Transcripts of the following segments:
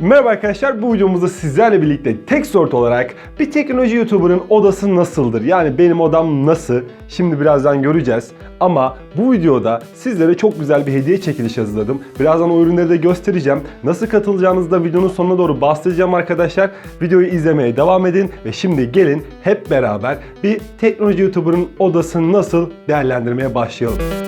Merhaba arkadaşlar bu videomuzda sizlerle birlikte tek sort olarak bir teknoloji YouTuber'ın odası nasıldır? Yani benim odam nasıl? Şimdi birazdan göreceğiz. Ama bu videoda sizlere çok güzel bir hediye çekilişi hazırladım. Birazdan o ürünleri de göstereceğim. Nasıl katılacağınızı da videonun sonuna doğru bahsedeceğim arkadaşlar. Videoyu izlemeye devam edin ve şimdi gelin hep beraber bir teknoloji YouTuber'ın odasını nasıl değerlendirmeye başlayalım.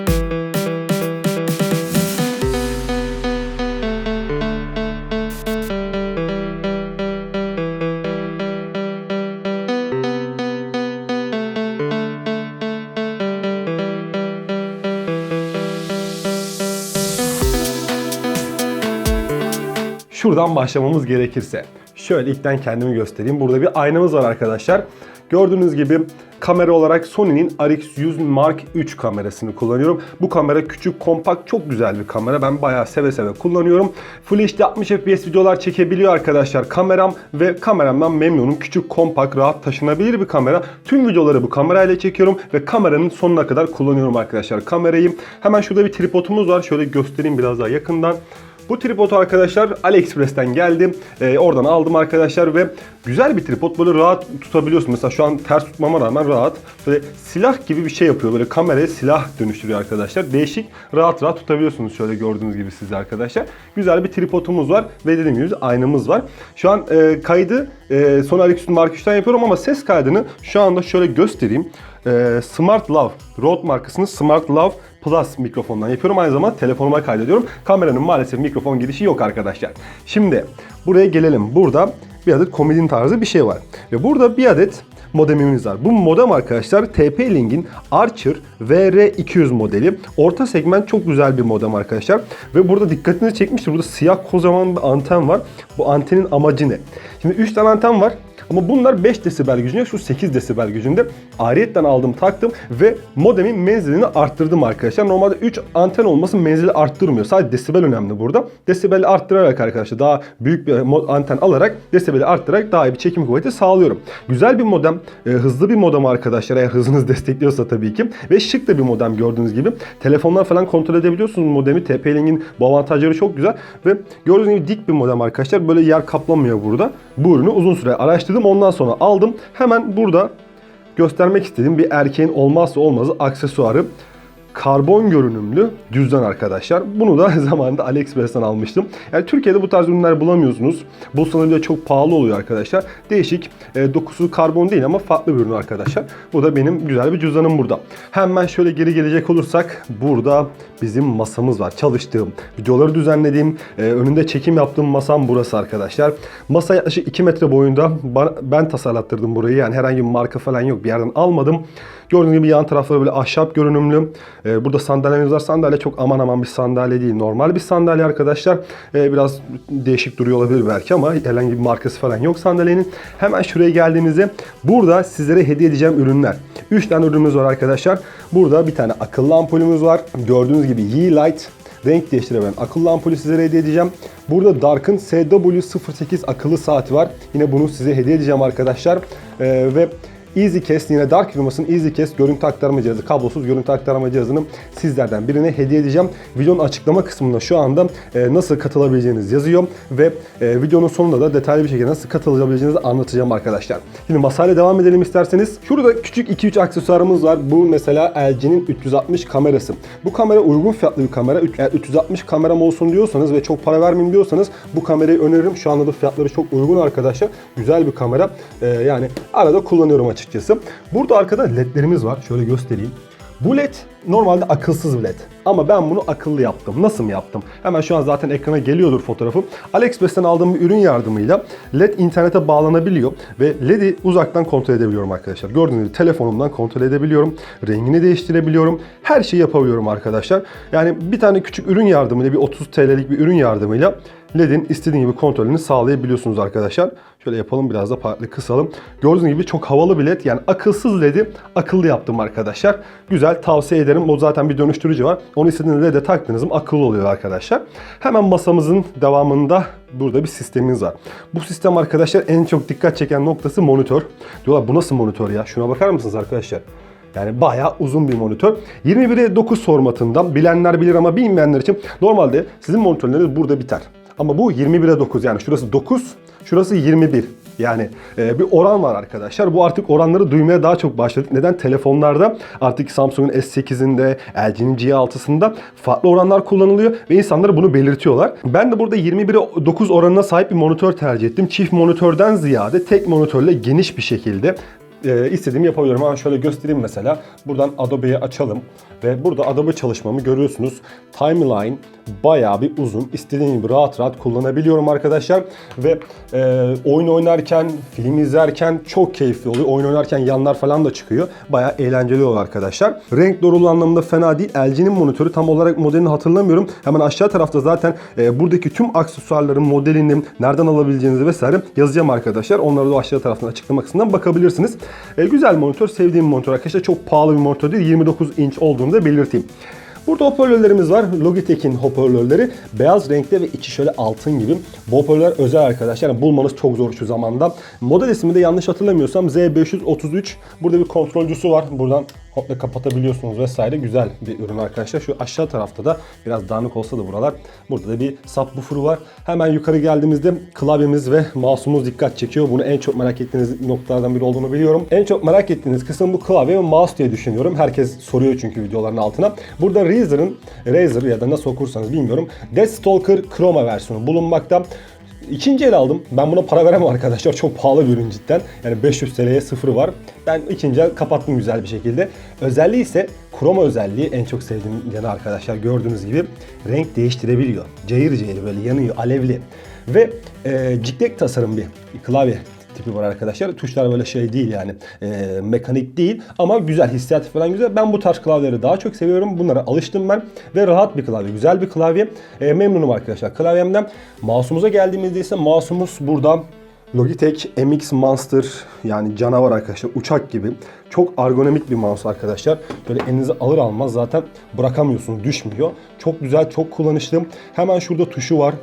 Şuradan başlamamız gerekirse. Şöyle ilkten kendimi göstereyim. Burada bir aynamız var arkadaşlar. Gördüğünüz gibi kamera olarak Sony'nin RX100 Mark III kamerasını kullanıyorum. Bu kamera küçük, kompakt, çok güzel bir kamera. Ben bayağı seve seve kullanıyorum. Full HD 60 FPS videolar çekebiliyor arkadaşlar kameram ve kameramdan memnunum. Küçük, kompakt, rahat taşınabilir bir kamera. Tüm videoları bu kamerayla çekiyorum ve kameranın sonuna kadar kullanıyorum arkadaşlar kamerayı. Hemen şurada bir tripodumuz var. Şöyle göstereyim biraz daha yakından. Bu tripod arkadaşlar AliExpress'ten geldi. Ee, oradan aldım arkadaşlar ve güzel bir tripod. Böyle rahat tutabiliyorsun. Mesela şu an ters tutmama rağmen rahat. Böyle silah gibi bir şey yapıyor. Böyle kameraya silah dönüştürüyor arkadaşlar. Değişik. Rahat rahat tutabiliyorsunuz şöyle gördüğünüz gibi siz arkadaşlar. Güzel bir tripodumuz var ve dediğim gibi aynamız var. Şu an e, kaydı e, Sony RX Mark 3'ten yapıyorum ama ses kaydını şu anda şöyle göstereyim. E, Smart Love, Rode markasının Smart Love Plus mikrofondan yapıyorum. Aynı zamanda telefonuma kaydediyorum. Kameranın maalesef mikrofon girişi yok arkadaşlar. Şimdi buraya gelelim. Burada bir adet komedin tarzı bir şey var. Ve burada bir adet modemimiz var. Bu modem arkadaşlar TP-Link'in Archer VR200 modeli. Orta segment çok güzel bir modem arkadaşlar. Ve burada dikkatinizi çekmiştir. Burada siyah kocaman bir anten var. Bu antenin amacı ne? Şimdi 3 tane anten var. Ama bunlar 5 desibel gücünde, şu 8 desibel gücünde. Ayrıyetten aldım, taktım ve modemin menzilini arttırdım arkadaşlar. Normalde 3 anten olması menzili arttırmıyor. Sadece desibel önemli burada. Desibeli arttırarak arkadaşlar daha büyük bir anten alarak desibeli arttırarak daha iyi bir çekim kuvveti sağlıyorum. Güzel bir modem, e, hızlı bir modem arkadaşlar eğer hızınız destekliyorsa tabii ki. Ve şık da bir modem gördüğünüz gibi. Telefondan falan kontrol edebiliyorsunuz modemi. TP-Link'in bu avantajları çok güzel ve gördüğünüz gibi dik bir modem arkadaşlar. Böyle yer kaplamıyor burada. Bu ürünü uzun süre araştırdım. Ondan sonra aldım. Hemen burada göstermek istediğim bir erkeğin olmazsa olmazı aksesuarı karbon görünümlü cüzdan arkadaşlar. Bunu da zamanında AliExpress'ten almıştım. Yani Türkiye'de bu tarz ürünler bulamıyorsunuz. Bulsanız bile çok pahalı oluyor arkadaşlar. Değişik e, dokusu karbon değil ama farklı bir ürün arkadaşlar. Bu da benim güzel bir cüzdanım burada. Hemen şöyle geri gelecek olursak burada bizim masamız var. Çalıştığım, videoları düzenlediğim, e, önünde çekim yaptığım masam burası arkadaşlar. Masa yaklaşık 2 metre boyunda. Ben tasarlattırdım burayı. Yani herhangi bir marka falan yok. Bir yerden almadım. Gördüğünüz gibi yan tarafları böyle ahşap görünümlü. Ee, burada sandalyemiz var. Sandalye çok aman aman bir sandalye değil. Normal bir sandalye arkadaşlar. Ee, biraz değişik duruyor olabilir belki ama herhangi bir markası falan yok sandalyenin. Hemen şuraya geldiğimizde burada sizlere hediye edeceğim ürünler. 3 tane ürünümüz var arkadaşlar. Burada bir tane akıllı ampulümüz var. Gördüğünüz gibi Yeelight renk değiştirebilen akıllı ampulü sizlere hediye edeceğim. Burada Dark'ın SW08 akıllı saati var. Yine bunu size hediye edeceğim arkadaşlar. Ee, ve EasyCast yine Dark firmasının EasyCast görüntü aktarma cihazı, kablosuz görüntü aktarma cihazını sizlerden birine hediye edeceğim. Videonun açıklama kısmında şu anda e, nasıl katılabileceğiniz yazıyor ve e, videonun sonunda da detaylı bir şekilde nasıl katılabileceğinizi anlatacağım arkadaşlar. Şimdi masayla devam edelim isterseniz. Şurada küçük 2-3 aksesuarımız var. Bu mesela LG'nin 360 kamerası. Bu kamera uygun fiyatlı bir kamera. Eğer 360 kameram olsun diyorsanız ve çok para vermeyeyim diyorsanız bu kamerayı öneririm. Şu anda da fiyatları çok uygun arkadaşlar. Güzel bir kamera. E, yani arada kullanıyorum açıkçası. Burada arkada ledlerimiz var. Şöyle göstereyim. Bu led normalde akılsız bir led. Ama ben bunu akıllı yaptım. Nasıl mı yaptım? Hemen şu an zaten ekrana geliyordur fotoğrafım. AliExpress'ten aldığım bir ürün yardımıyla led internete bağlanabiliyor ve led'i uzaktan kontrol edebiliyorum arkadaşlar. Gördüğünüz gibi telefonumdan kontrol edebiliyorum. Rengini değiştirebiliyorum. Her şeyi yapabiliyorum arkadaşlar. Yani bir tane küçük ürün yardımıyla bir 30 TL'lik bir ürün yardımıyla LED'in istediğin gibi kontrolünü sağlayabiliyorsunuz arkadaşlar. Şöyle yapalım biraz da farklı kısalım. Gördüğünüz gibi çok havalı bir led. Yani akılsız LED'i akıllı yaptım arkadaşlar. Güzel tavsiye ederim. O zaten bir dönüştürücü var. Onu istediğiniz LED'e taktığınız mı akıllı oluyor arkadaşlar. Hemen masamızın devamında burada bir sistemimiz var. Bu sistem arkadaşlar en çok dikkat çeken noktası monitör. Diyorlar bu nasıl monitör ya? Şuna bakar mısınız arkadaşlar? Yani bayağı uzun bir monitör. 21'e 9 formatından bilenler bilir ama bilmeyenler için normalde sizin monitörleriniz burada biter. Ama bu 21'e 9 yani şurası 9, şurası 21. Yani e, bir oran var arkadaşlar. Bu artık oranları duymaya daha çok başladık. Neden? Telefonlarda artık Samsung'un S8'inde, LG'nin G6'sında farklı oranlar kullanılıyor ve insanlar bunu belirtiyorlar. Ben de burada 21'e 9 oranına sahip bir monitör tercih ettim. Çift monitörden ziyade tek monitörle geniş bir şekilde e, istediğimi yapabiliyorum. Ama şöyle göstereyim mesela. Buradan Adobe'yi açalım ve burada Adobe çalışmamı görüyorsunuz. Timeline bayağı bir uzun. İstediğim gibi rahat rahat kullanabiliyorum arkadaşlar. Ve e, oyun oynarken, film izlerken çok keyifli oluyor. Oyun oynarken yanlar falan da çıkıyor. Bayağı eğlenceli oluyor arkadaşlar. Renk doğruluğu anlamında fena değil. LG'nin monitörü tam olarak modelini hatırlamıyorum. Hemen aşağı tarafta zaten e, buradaki tüm aksesuarların modelini nereden alabileceğinizi vesaire yazacağım arkadaşlar. Onları da aşağı taraftan açıklama kısmından bakabilirsiniz. E, güzel monitör, sevdiğim monitör arkadaşlar. Çok pahalı bir monitör değil. 29 inç olduğunu da belirteyim. Burada hoparlörlerimiz var. Logitech'in hoparlörleri. Beyaz renkte ve içi şöyle altın gibi. Bu hoparlörler özel arkadaşlar. Yani bulmanız çok zor şu zamanda. Model ismi de yanlış hatırlamıyorsam Z533. Burada bir kontrolcüsü var. Buradan komple kapatabiliyorsunuz vesaire. Güzel bir ürün arkadaşlar. Şu aşağı tarafta da biraz dağınık olsa da buralar. Burada da bir subwoofer'ı var. Hemen yukarı geldiğimizde klavyemiz ve mouse'umuz dikkat çekiyor. Bunu en çok merak ettiğiniz noktalardan biri olduğunu biliyorum. En çok merak ettiğiniz kısım bu klavye ve mouse diye düşünüyorum. Herkes soruyor çünkü videoların altına. Burada Razer'ın Razer ya da nasıl okursanız bilmiyorum. Deathstalker Chroma versiyonu bulunmakta. İkinci el aldım. Ben buna para veremem arkadaşlar. Çok pahalı bir ürün cidden. Yani 500 TL'ye sıfırı var. Ben ikinci el kapattım güzel bir şekilde. Özelliği ise kroma özelliği en çok sevdiğim yanı arkadaşlar. Gördüğünüz gibi renk değiştirebiliyor. Cayır cayır böyle yanıyor, alevli. Ve e, ciklek tasarım bir klavye tipi var arkadaşlar. Tuşlar böyle şey değil yani e, mekanik değil ama güzel hissiyatı falan güzel. Ben bu tarz klavyeleri daha çok seviyorum. Bunlara alıştım ben ve rahat bir klavye, güzel bir klavye. E, memnunum arkadaşlar klavyemden. Mouse'umuza geldiğimizde ise mouse'umuz burada Logitech MX Monster yani canavar arkadaşlar uçak gibi. Çok ergonomik bir mouse arkadaşlar. Böyle elinize alır almaz zaten bırakamıyorsunuz düşmüyor. Çok güzel çok kullanışlı. Hemen şurada tuşu var.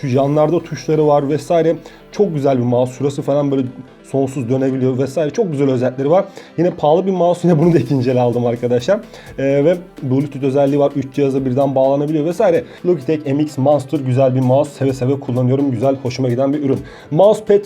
Şu yanlarda tuşları var vesaire. Çok güzel bir mouse. Şurası falan böyle sonsuz dönebiliyor vesaire. Çok güzel özellikleri var. Yine pahalı bir mouse. Yine bunu da ikinci el aldım arkadaşlar. Ee, ve Bluetooth özelliği var. 3 cihaza birden bağlanabiliyor vesaire. Logitech MX Monster güzel bir mouse. Seve seve kullanıyorum. Güzel, hoşuma giden bir ürün. Mousepad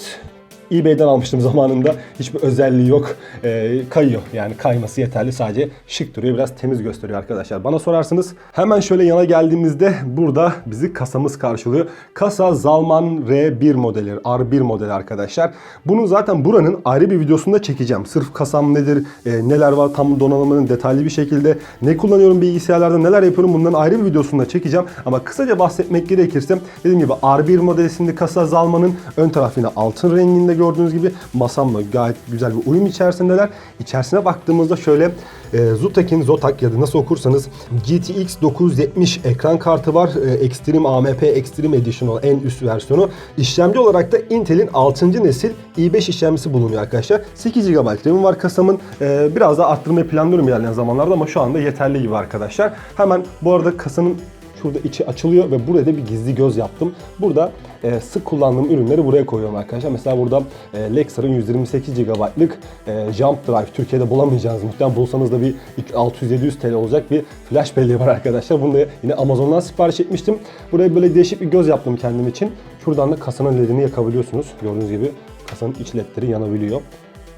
eBay'den almıştım zamanında. Hiçbir özelliği yok. Ee, kayıyor. Yani kayması yeterli. Sadece şık duruyor. Biraz temiz gösteriyor arkadaşlar. Bana sorarsınız. Hemen şöyle yana geldiğimizde burada bizi kasamız karşılıyor. Kasa Zalman R1 modeli. R1 modeli arkadaşlar. Bunu zaten buranın ayrı bir videosunda çekeceğim. Sırf kasam nedir, e, neler var tam donanımının detaylı bir şekilde ne kullanıyorum bilgisayarlarda neler yapıyorum bunların ayrı bir videosunda çekeceğim. Ama kısaca bahsetmek gerekirse dediğim gibi R1 modelisinde kasa Zalman'ın ön tarafı yine altın renginde gördüğünüz gibi masamla gayet güzel bir uyum içerisindeler. İçerisine baktığımızda şöyle e, Zotac Zotac ya da nasıl okursanız GTX 970 ekran kartı var. E, Extreme AMP Extreme Edition en üst versiyonu. İşlemci olarak da Intel'in 6. nesil i5 işlemcisi bulunuyor arkadaşlar. 8 GB RAM'im var kasamın. E, biraz daha arttırmayı planlıyorum ilerleyen zamanlarda ama şu anda yeterli gibi arkadaşlar. Hemen bu arada kasanın Şurada içi açılıyor ve burada da bir gizli göz yaptım. Burada e, sık kullandığım ürünleri buraya koyuyorum arkadaşlar. Mesela burada e, Lexar'ın 128 GB'lık e, Jump Drive. Türkiye'de bulamayacağınız muhtemelen bulsanız da bir 600-700 TL olacak bir flash belleği var arkadaşlar. Bunu da yine Amazon'dan sipariş etmiştim. Buraya böyle değişik bir göz yaptım kendim için. Şuradan da kasanın ledini yakabiliyorsunuz. Gördüğünüz gibi kasanın iç ledleri yanabiliyor.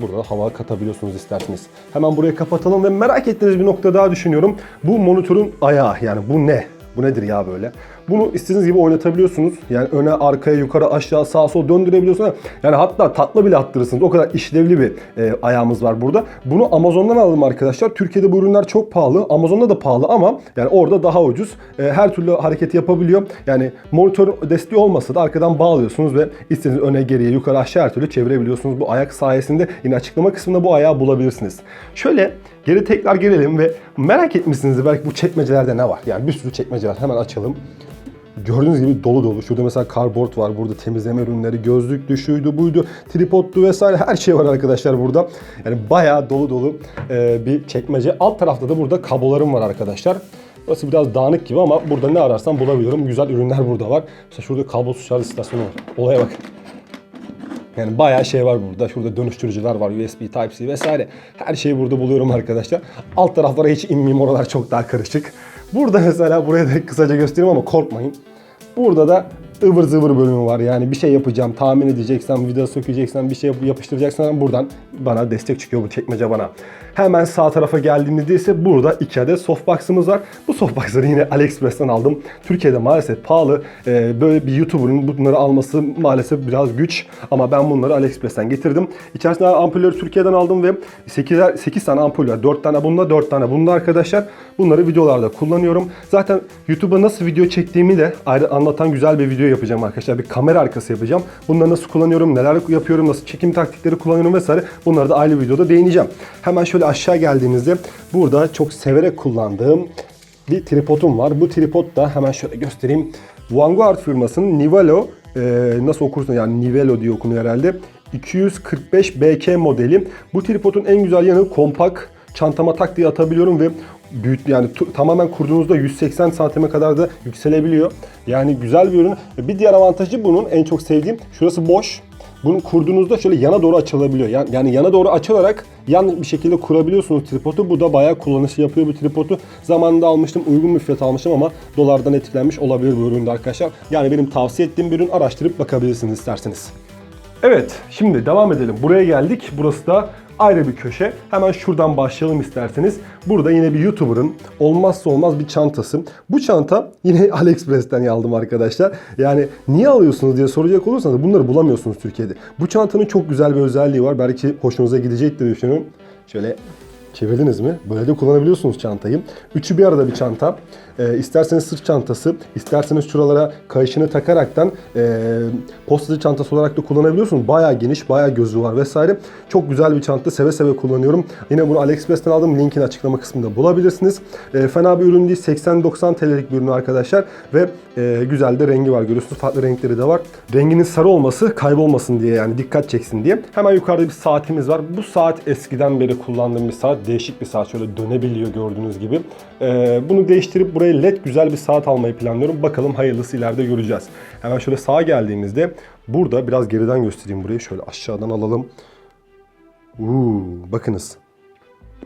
Burada da hava katabiliyorsunuz isterseniz. Hemen burayı kapatalım ve merak ettiğiniz bir nokta daha düşünüyorum. Bu monitörün ayağı yani bu ne? Bu nedir ya böyle? Bunu istediğiniz gibi oynatabiliyorsunuz. Yani öne, arkaya, yukarı, aşağı, sağa, sol döndürebiliyorsunuz. Yani hatta tatlı bile attırırsınız. O kadar işlevli bir e, ayağımız var burada. Bunu Amazon'dan aldım arkadaşlar. Türkiye'de bu ürünler çok pahalı. Amazon'da da pahalı ama yani orada daha ucuz. E, her türlü hareketi yapabiliyor. Yani monitör desteği olmasa da arkadan bağlıyorsunuz ve istediğiniz öne, geriye, yukarı, aşağı her türlü çevirebiliyorsunuz. Bu ayak sayesinde yine açıklama kısmında bu ayağı bulabilirsiniz. Şöyle geri tekrar gelelim ve merak etmişsinizdir belki bu çekmecelerde ne var? Yani bir sürü çekmece var. Hemen açalım. Gördüğünüz gibi dolu dolu. Şurada mesela karbort var. Burada temizleme ürünleri, gözlüktü, şuydu, buydu, tripodtu vesaire her şey var arkadaşlar burada. Yani bayağı dolu dolu e, bir çekmece. Alt tarafta da burada kablolarım var arkadaşlar. Burası biraz dağınık gibi ama burada ne ararsam bulabiliyorum. Güzel ürünler burada var. Mesela şurada kablosuz şarj istasyonu var. Olaya bak. Yani bayağı şey var burada. Şurada dönüştürücüler var. USB Type-C vesaire. Her şeyi burada buluyorum arkadaşlar. Alt taraflara hiç inmeyeyim. Oralar çok daha karışık. Burada mesela buraya da kısaca göstereyim ama korkmayın. Burada da ıvır zıvır bölümü var. Yani bir şey yapacağım, tahmin edeceksen, vida sökeceksen, bir şey yap- yapıştıracaksan buradan bana destek çıkıyor bu çekmece bana. Hemen sağ tarafa geldiğimizde ise burada iki adet softbox'ımız var. Bu softbox'ları yine AliExpress'ten aldım. Türkiye'de maalesef pahalı. Ee, böyle bir YouTuber'ın bunları alması maalesef biraz güç. Ama ben bunları AliExpress'ten getirdim. İçerisinde ampulleri Türkiye'den aldım ve 8, 8 tane ampul var. 4 tane bunda, 4 tane bunda arkadaşlar. Bunları videolarda kullanıyorum. Zaten YouTube'a nasıl video çektiğimi de ayrı anlatan güzel bir video yapacağım arkadaşlar. Bir kamera arkası yapacağım. Bunları nasıl kullanıyorum, neler yapıyorum, nasıl çekim taktikleri kullanıyorum vesaire. Bunları da ayrı videoda değineceğim. Hemen şöyle aşağı geldiğimizde burada çok severek kullandığım bir tripodum var. Bu tripod da hemen şöyle göstereyim. Vanguard firmasının Nivelo e, nasıl okursun yani Nivelo diye okunuyor herhalde. 245 BK modeli. Bu tripodun en güzel yanı kompakt. Çantama tak diye atabiliyorum ve büyük yani tamamen kurduğunuzda 180 santime kadar da yükselebiliyor. Yani güzel bir ürün. Bir diğer avantajı bunun en çok sevdiğim şurası boş. Bunu kurduğunuzda şöyle yana doğru açılabiliyor. Yani, yani yana doğru açılarak yan bir şekilde kurabiliyorsunuz tripodu. Bu da bayağı kullanışlı yapıyor bu tripodu. Zamanında almıştım. Uygun bir fiyat almıştım ama dolardan etkilenmiş olabilir bu üründe arkadaşlar. Yani benim tavsiye ettiğim bir ürün araştırıp bakabilirsiniz isterseniz. Evet, şimdi devam edelim. Buraya geldik. Burası da ayrı bir köşe. Hemen şuradan başlayalım isterseniz. Burada yine bir YouTuber'ın olmazsa olmaz bir çantası. Bu çanta yine AliExpress'ten aldım arkadaşlar. Yani niye alıyorsunuz diye soracak olursanız bunları bulamıyorsunuz Türkiye'de. Bu çantanın çok güzel bir özelliği var. Belki hoşunuza gidecek diye düşünüyorum. Şöyle Çevirdiniz mi? Böyle de kullanabiliyorsunuz çantayı. Üçü bir arada bir çanta. Ee, isterseniz sırt çantası, isterseniz şuralara kayışını takaraktan e, postacı çantası olarak da kullanabiliyorsunuz. Bayağı geniş, bayağı gözü var vesaire. Çok güzel bir çanta. Seve seve kullanıyorum. Yine bunu AliExpress'ten aldım. Linkini açıklama kısmında bulabilirsiniz. E, fena bir ürün değil. 80-90 TL'lik bir ürün arkadaşlar. Ve e, güzel de rengi var. Görüyorsunuz farklı renkleri de var. Renginin sarı olması kaybolmasın diye yani dikkat çeksin diye. Hemen yukarıda bir saatimiz var. Bu saat eskiden beri kullandığım bir saat. Değişik bir saat. Şöyle dönebiliyor gördüğünüz gibi. E, bunu değiştirip buraya led güzel bir saat almayı planlıyorum. Bakalım hayırlısı ileride göreceğiz. Hemen şöyle sağa geldiğimizde burada biraz geriden göstereyim burayı. Şöyle aşağıdan alalım. Uuu, bakınız.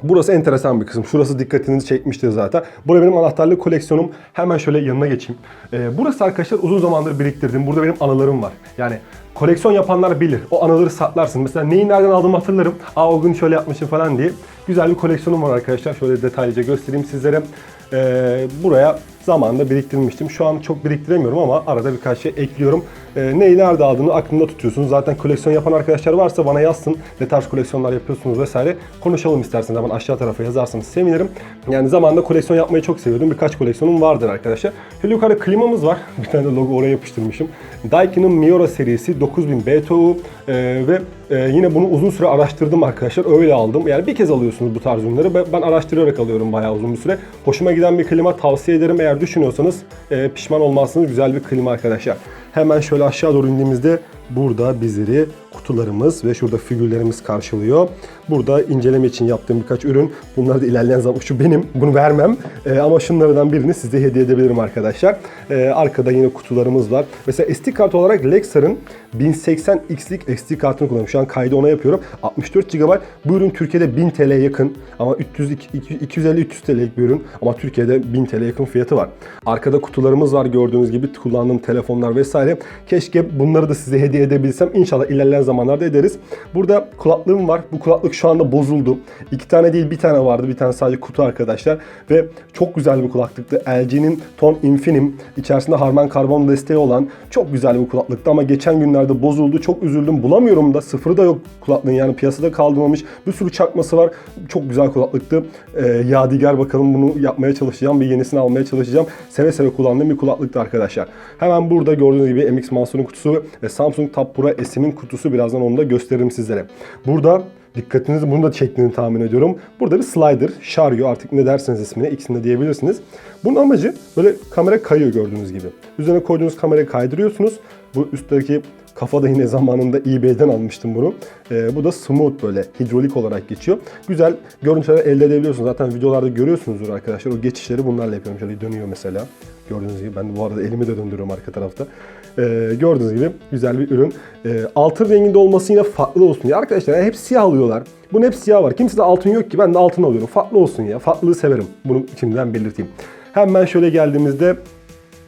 Burası enteresan bir kısım. Şurası dikkatinizi çekmiştir zaten. Burası benim anahtarlık koleksiyonum. Hemen şöyle yanına geçeyim. Ee, burası arkadaşlar uzun zamandır biriktirdim. Burada benim anılarım var. Yani koleksiyon yapanlar bilir. O anıları saklarsın. Mesela neyi nereden aldığımı hatırlarım. Aa o gün şöyle yapmışım falan diye. Güzel bir koleksiyonum var arkadaşlar. Şöyle detaylıca göstereyim sizlere. Ee, buraya zamanında biriktirmiştim. Şu an çok biriktiremiyorum ama arada birkaç şey ekliyorum. Ee, neyi nerede aldığını aklında tutuyorsunuz. Zaten koleksiyon yapan arkadaşlar varsa bana yazsın. Ne tarz koleksiyonlar yapıyorsunuz vesaire. Konuşalım isterseniz hemen aşağı tarafa yazarsanız sevinirim. Yani zamanında koleksiyon yapmayı çok seviyordum. Birkaç koleksiyonum vardır arkadaşlar. Şöyle yukarıda klimamız var. Bir tane de logo oraya yapıştırmışım. Daiki'nin Miura serisi 9000 BTU ee, ve e, yine bunu uzun süre araştırdım arkadaşlar. Öyle aldım. Yani bir kez alıyorsunuz bu tarz ürünleri. Ben araştırarak alıyorum bayağı uzun bir süre. Hoşuma giden bir klima tavsiye ederim. Eğer düşünüyorsanız e, pişman olmazsınız. Güzel bir klima arkadaşlar. Hemen şöyle aşağı doğru indiğimizde burada bizleri kutularımız ve şurada figürlerimiz karşılıyor. Burada inceleme için yaptığım birkaç ürün. Bunları da ilerleyen zaman şu benim. Bunu vermem. Ee, ama şunlardan birini size hediye edebilirim arkadaşlar. Ee, arkada yine kutularımız var. Mesela SD kart olarak Lexar'ın 1080x'lik SD kartını kullanıyorum. Şu an kaydı ona yapıyorum. 64 GB. Bu ürün Türkiye'de 1000 TL'ye yakın. Ama 300 250-300 TL'lik bir ürün. Ama Türkiye'de 1000 TL'ye yakın fiyatı var. Arkada kutularımız var gördüğünüz gibi. Kullandığım telefonlar vesaire. Keşke bunları da size hediye edebilsem. İnşallah ilerleyen zamanlarda ederiz. Burada kulaklığım var. Bu kulaklık şu anda bozuldu. İki tane değil bir tane vardı. Bir tane sadece kutu arkadaşlar. Ve çok güzel bir kulaklıktı. LG'nin Tone Infinim içerisinde Harman Karbon desteği olan çok güzel bir kulaklıktı ama geçen günlerde bozuldu. Çok üzüldüm. Bulamıyorum da. Sıfırı da yok kulaklığın yani piyasada kaldırmamış. Bir sürü çakması var. Çok güzel kulaklıktı. Ee, yadigar bakalım bunu yapmaya çalışacağım. Bir yenisini almaya çalışacağım. Seve seve kullandığım bir kulaklıktı arkadaşlar. Hemen burada gördüğünüz gibi MX Monster'ın kutusu ve Samsung Tab Pro S'in kutusu. Birazdan onu da gösteririm sizlere. Burada Dikkatinizi bunu da çektiğini tahmin ediyorum. Burada bir slider, şaryo artık ne derseniz ismine ikisini de diyebilirsiniz. Bunun amacı böyle kamera kayıyor gördüğünüz gibi. Üzerine koyduğunuz kamerayı kaydırıyorsunuz. Bu üstteki kafa da yine zamanında eBay'den almıştım bunu. Ee, bu da smooth böyle hidrolik olarak geçiyor. Güzel görüntüler elde edebiliyorsunuz. Zaten videolarda görüyorsunuzdur arkadaşlar. O geçişleri bunlarla yapıyorum. Şöyle dönüyor mesela. Gördüğünüz gibi ben bu arada elimi de döndürüyorum arka tarafta. Ee, gördüğünüz gibi güzel bir ürün. Ee, altın renginde olması yine farklı olsun diye. Arkadaşlar yani hep siyah alıyorlar. Bunun hep siyah var. Kimse de altın yok ki ben de altın alıyorum. Farklı olsun ya. Farklılığı severim. Bunu şimdiden belirteyim. Hemen şöyle geldiğimizde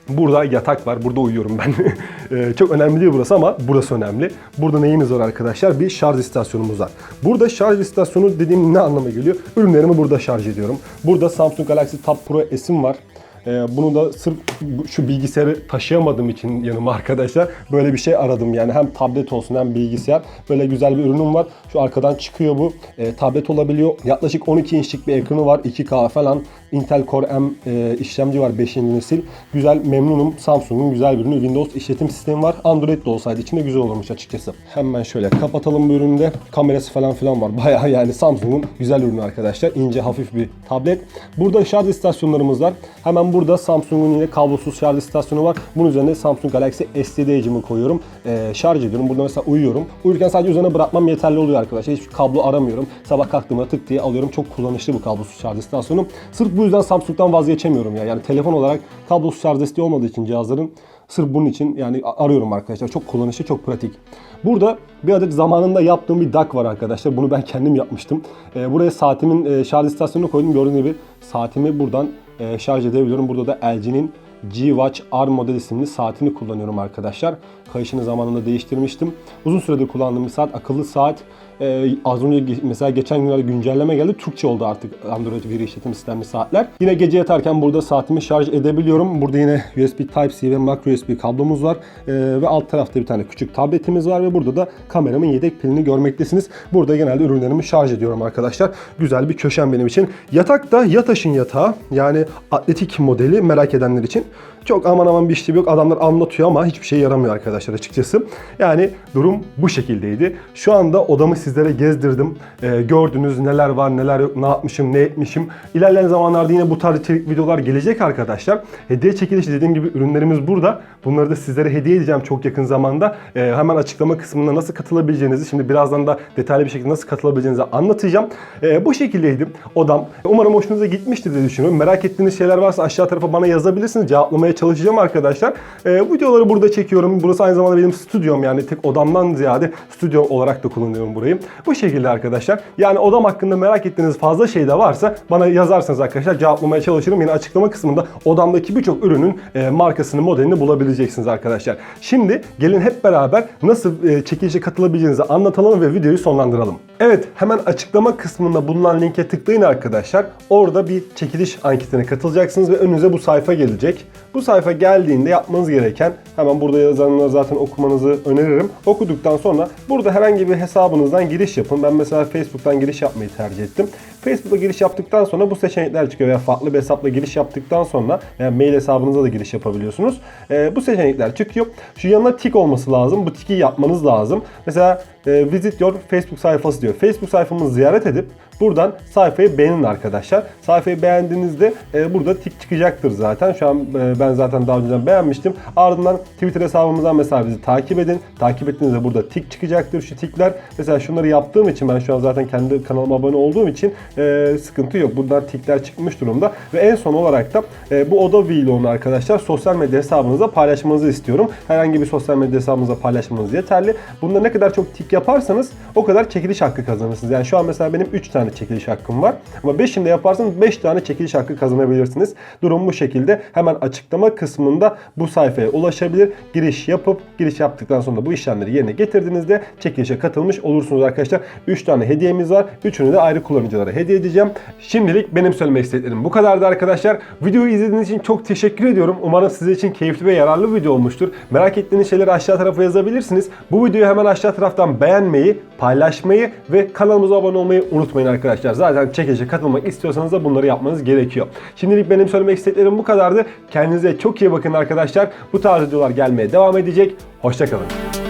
Burada yatak var. Burada uyuyorum ben. Ee, Çok önemli değil burası ama burası önemli. Burada neyimiz var arkadaşlar? Bir şarj istasyonumuz var. Burada şarj istasyonu dediğim ne anlama geliyor? Ürünlerimi burada şarj ediyorum. Burada Samsung Galaxy Tab Pro S'im var. Ee, bunu da sırf bu- şu bilgisayarı taşıyamadığım için yanıma arkadaşlar böyle bir şey aradım. Yani hem tablet olsun hem bilgisayar. Böyle güzel bir ürünüm var. Şu arkadan çıkıyor bu. Ee, tablet olabiliyor. Yaklaşık 12 inçlik bir ekranı var. 2K falan. Intel Core M e, işlemci var 5. nesil. Güzel memnunum. Samsung'un güzel bir ürünü. Windows işletim sistemi var. Android de olsaydı içinde güzel olurmuş açıkçası. Hemen şöyle kapatalım bu üründe. Kamerası falan filan var. Bayağı yani Samsung'un güzel ürünü arkadaşlar. İnce hafif bir tablet. Burada şarj istasyonlarımız var. Hemen burada Samsung'un yine kablosuz şarj istasyonu var. Bunun üzerine Samsung Galaxy S7 koyuyorum. Ee, şarj ediyorum. Burada mesela uyuyorum. Uyurken sadece üzerine bırakmam yeterli oluyor arkadaşlar. Hiçbir kablo aramıyorum. Sabah kalktığımda tık diye alıyorum. Çok kullanışlı bu kablosuz şarj istasyonu. Sırf bu yüzden Samsung'dan vazgeçemiyorum ya. Yani telefon olarak kablosuz şarj desteği olmadığı için cihazların Sırf bunun için yani arıyorum arkadaşlar. Çok kullanışlı, çok pratik. Burada bir adet zamanında yaptığım bir DAC var arkadaşlar. Bunu ben kendim yapmıştım. Ee, buraya saatimin e, şarj istasyonunu koydum. Gördüğünüz gibi saatimi buradan e, şarj edebiliyorum. Burada da LG'nin G-Watch R model isimli saatini kullanıyorum arkadaşlar. Kayışını zamanında değiştirmiştim. Uzun süredir kullandığım bir saat. Akıllı saat. Ee, az önce mesela geçen günlerde güncelleme geldi. Türkçe oldu artık Android Wear işletim sistemli saatler. Yine gece yatarken burada saatimi şarj edebiliyorum. Burada yine USB Type-C ve Micro USB kablomuz var. Ee, ve alt tarafta bir tane küçük tabletimiz var ve burada da kameramın yedek pilini görmektesiniz. Burada genelde ürünlerimi şarj ediyorum arkadaşlar. Güzel bir köşem benim için. Yatak da Yataş'ın yatağı. Yani atletik modeli merak edenler için. Çok aman aman bir işlevi yok. Adamlar anlatıyor ama hiçbir şey yaramıyor arkadaşlar açıkçası. Yani durum bu şekildeydi. Şu anda odamı sizlere gezdirdim. Ee, gördünüz neler var neler yok, ne yapmışım, ne etmişim. İlerleyen zamanlarda yine bu tarz içerik videolar gelecek arkadaşlar. Hediye çekilişi dediğim gibi ürünlerimiz burada. Bunları da sizlere hediye edeceğim çok yakın zamanda. Ee, hemen açıklama kısmında nasıl katılabileceğinizi, şimdi birazdan da detaylı bir şekilde nasıl katılabileceğinizi anlatacağım. Ee, bu şekildeydi odam. Umarım hoşunuza gitmiştir diye düşünüyorum. Merak ettiğiniz şeyler varsa aşağı tarafa bana yazabilirsiniz. Cevaplamaya çalışacağım arkadaşlar. Bu videoları burada çekiyorum. Burası aynı zamanda benim stüdyom yani tek odamdan ziyade stüdyo olarak da kullanıyorum burayı. Bu şekilde arkadaşlar. Yani odam hakkında merak ettiğiniz fazla şey de varsa bana yazarsanız arkadaşlar cevaplamaya çalışırım. Yine açıklama kısmında odamdaki birçok ürünün e, markasını, modelini bulabileceksiniz arkadaşlar. Şimdi gelin hep beraber nasıl e, çekilişe katılabileceğinizi anlatalım ve videoyu sonlandıralım. Evet hemen açıklama kısmında bulunan linke tıklayın arkadaşlar. Orada bir çekiliş anketine katılacaksınız ve önünüze bu sayfa gelecek. Bu sayfa geldiğinde yapmanız gereken hemen burada yazanları zaten okumanızı öneririm. Okuduktan sonra burada herhangi bir hesabınızdan giriş yapın. Ben mesela Facebook'tan giriş yapmayı tercih ettim. Facebook'a giriş yaptıktan sonra bu seçenekler çıkıyor veya farklı bir hesapla giriş yaptıktan sonra yani mail hesabınıza da giriş yapabiliyorsunuz. Ee, bu seçenekler çıkıyor. Şu yanına tik olması lazım. Bu tiki yapmanız lazım. Mesela e, visit your Facebook sayfası diyor. Facebook sayfamızı ziyaret edip buradan sayfayı beğenin arkadaşlar. Sayfayı beğendiğinizde e, burada tik çıkacaktır zaten. Şu an e, ben zaten daha önceden beğenmiştim. Ardından Twitter hesabımızdan mesela bizi takip edin. Takip ettiğinizde burada tik çıkacaktır şu tikler. Mesela şunları yaptığım için ben şu an zaten kendi kanalıma abone olduğum için e, sıkıntı yok. Buradan tikler çıkmış durumda. Ve en son olarak da e, bu oda vlogunu arkadaşlar sosyal medya hesabınıza paylaşmanızı istiyorum. Herhangi bir sosyal medya hesabınıza paylaşmanız yeterli. Bunda ne kadar çok tik yaparsanız o kadar çekiliş hakkı kazanırsınız. Yani şu an mesela benim 3 tane çekiliş hakkım var. Ama 5'inde yaparsanız 5 tane çekiliş hakkı kazanabilirsiniz. Durum bu şekilde. Hemen açıklama kısmında bu sayfaya ulaşabilir. Giriş yapıp giriş yaptıktan sonra bu işlemleri yerine getirdiğinizde çekilişe katılmış olursunuz arkadaşlar. 3 tane hediyemiz var. Üçünü de ayrı kullanıcılara hediye edeceğim. Şimdilik benim söylemek istediklerim bu kadardı arkadaşlar. Videoyu izlediğiniz için çok teşekkür ediyorum. Umarım sizin için keyifli ve yararlı bir video olmuştur. Merak ettiğiniz şeyleri aşağı tarafa yazabilirsiniz. Bu videoyu hemen aşağı taraftan beğenmeyi, paylaşmayı ve kanalımıza abone olmayı unutmayın arkadaşlar. Zaten çekilişe katılmak istiyorsanız da bunları yapmanız gerekiyor. Şimdilik benim söylemek istediklerim bu kadardı. Kendinize çok iyi bakın arkadaşlar. Bu tarz videolar gelmeye devam edecek. Hoşçakalın.